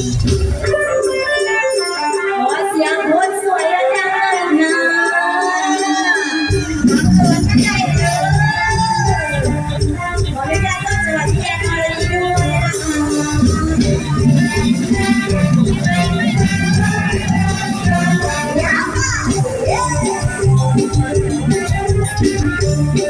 ขอเสียงคนสวยแล้วจังเลยนะเกิดไม่ได้เลยขออนุญาตต้อนสวัสดีแอนอรดีด้วยนะคะเบาเขาว่าไม่ได้อยากเป็นคนสวยอเป็นคนสวยมากแต่ว่าเธอหน้าตาเรามันเลิศตัวจริงไม่ต้องโอกนะได้ตัวเป็นเพราะ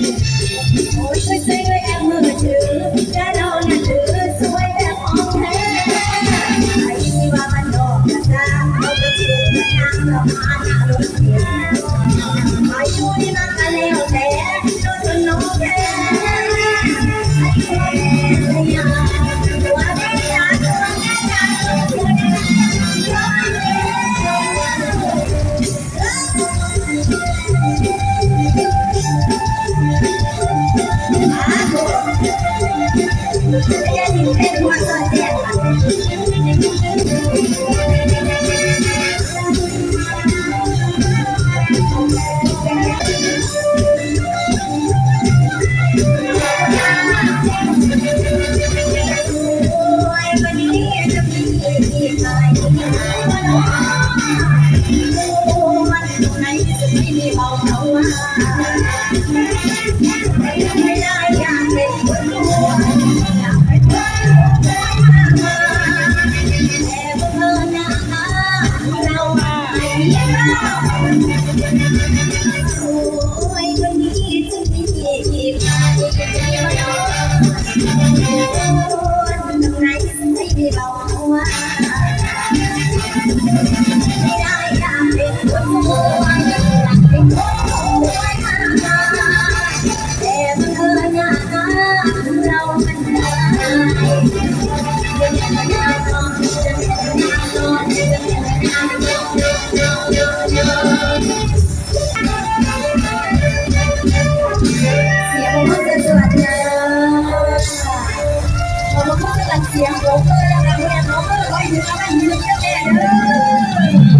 เสียงผมก็จะเรียนผมก็ไว้ถึงอะไรยืนเจ้าแม่เด้อ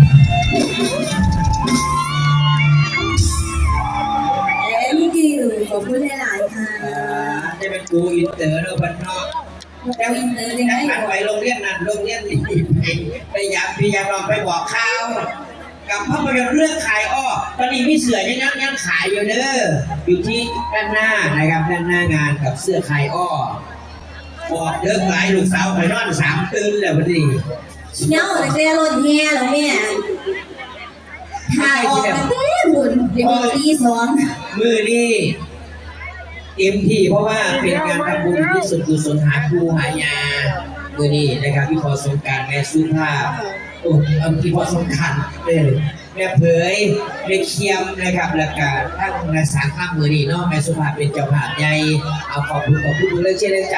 Thank you ขอบคุณหลายๆค่ะจะเป็นกูอินเตอร์เนอะพันนอกเราอินเตอร์ยังไงหันไปโรงเรียนนั้นโรงเรียนนี้ไปยามพี่ยามลองไปบอกข่าวกับภาพยนตร์เรื่องขายอ้อตอนนี้มีเสือยังยังยังขายอยู่เด้ออยู่ที่ด้านหน้านะครับด้านหน้างานกับเสื้อขายอ้อ บอกเลิกหลายลูกสาวไปนอนสามตื่นแล้วพอดีเนาะแต่เจ้ารถแห่แล้วแม่ถ่ายออกมาเต้บุญเดี๋ยวตีสองมือนี่เต็มที่เพราะว่าเป็นงานทำบุญที่สุดกุศลหาครูหายามือนี่นะครับพี่พอสงกรารแม่สุภาพโอ้เอาพี่พอสงกรารเออแม่เผยแม่เคียมนะครับแล้วก็ทั้งนักสารข้ามมือนี่เนาะแม่สุภาพเป็นเจ้าภาพใหญ่เอาขอบคุณขอบคุณเรื่องเชื่อเรื่องใจ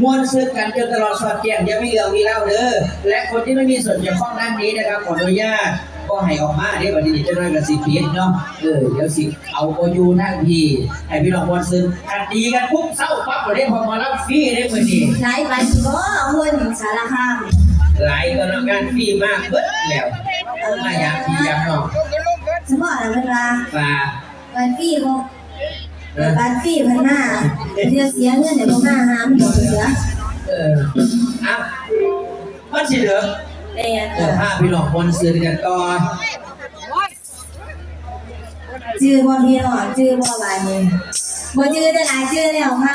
มวนซื้อกันจนตลอดสอดแจ้งยังไม่เลือมีเล่าเด้อและคนที่ไม่มีส่วนเกี่ยวข้องด้านนี้นะครับขออนุญาตก็ให้ออกมาเดี๋ยวบัดนี้เจะน้อยกับสิเพียเนาะเออเดี๋ยวสิเอาโอยูนั่งพี่ให้พี่น้องวันซึงกันดีกันปุ๊บเศร้าปั๊บเดี๋ยวพอมารับฟรีได้มือนี้หลายวันก็หุ่นสารคามหลายก็น้องงานฟรีมากเบิดแล้วมาอยากพี่อยากน้องสมออะไรเวลาฝากวันฟี่ก็ วันฟี่พันหน้าเดี๋ยวเสียเงินเดี๋ยวพวกหน้าหามเดี๋ยวเสียเอออะมันสิเหลือแต่เออผ้าพี่น้องคนซื้อกันก่อนจื้อบ่พี่น้องจื้อบ่ลายมือบ่จื้อแต่หลายจื้อแล้วค่ะ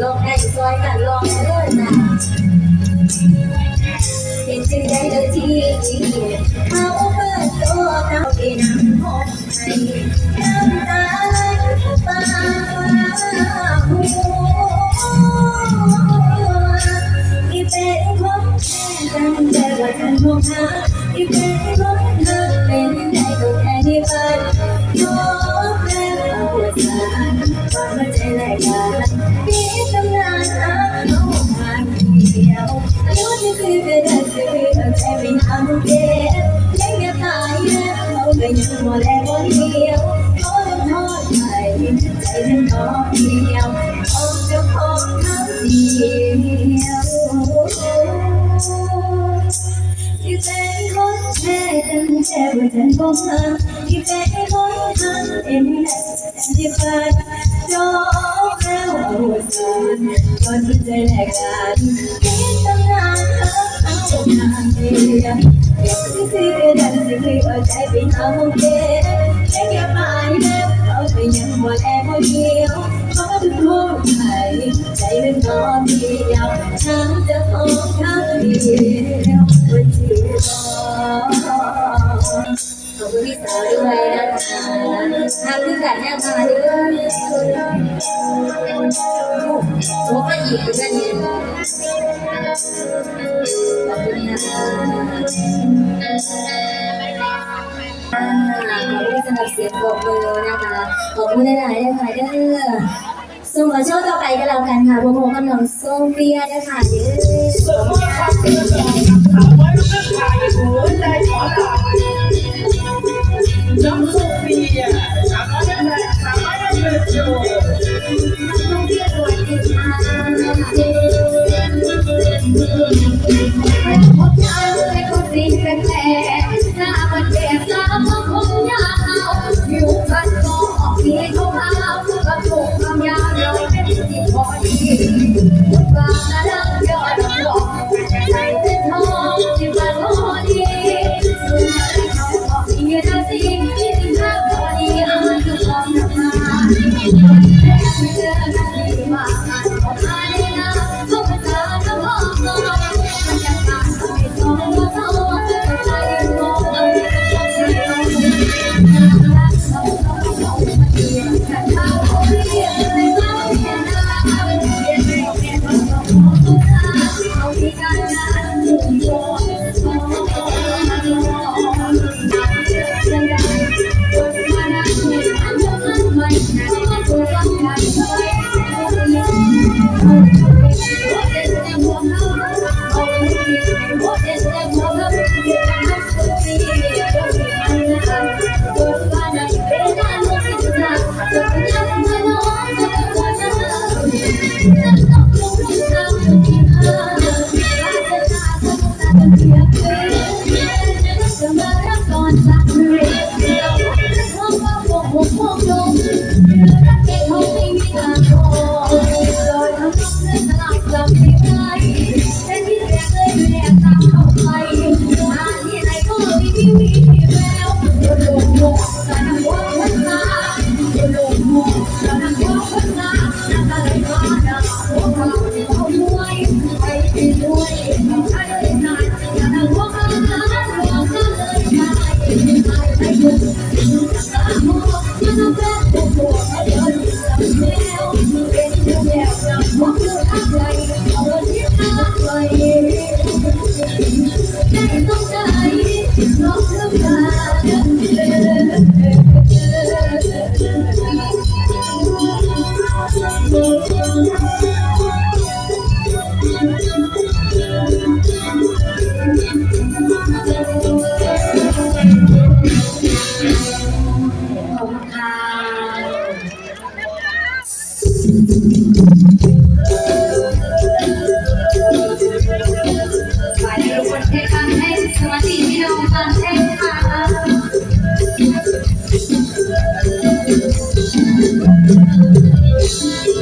ลองให้ซอยกันลองเด้อนะเป็นจึงได้เลยที่ ใจวางหัวใจแลกกันมีตำนานหาเขาผ่าเดียวรู้ที่คือก็ได้สิเอาใจไปทำเก็บยังอย่าตายแล้วเขาก็ยังมัวแลบ่เดียวเขาต้องทอดใจใจฉันเดียวเอาเจ้าของคำเดียวที่เป็นคนแท้ตั้งแต่ว่าฉันบอกมาที่เป็นคนทำเอง ที่ฝันยอมแล้วเอาใจก่อนที่จะแลกกันคิดตั้งนานเอาทางเดียวเก็บที่สิ่งใดสิ่งที่เอาใจไปทำเก็บแค่แค่ไปแล้วเขาไปยังหมดแอบเดียวขาถึงพูดไทยใจเป็นนอนเดียวฉันจะขอคำเดียววันที่รอขอบคุณพี่สาวด้วย ทำด้วยกันเนี่ยมาด้วยโอ้ก็หยิบกันเนี่ยขอบคุณนะคะขอบคุณสำหรับเสียงปรบมือนะคะ ขอบคุณหลายๆนะคะเด้อส่งขอโชว์ต่อไปก็แล้วกันค่ะพวกผมกำลังโซเฟียนะคะเด้อ you.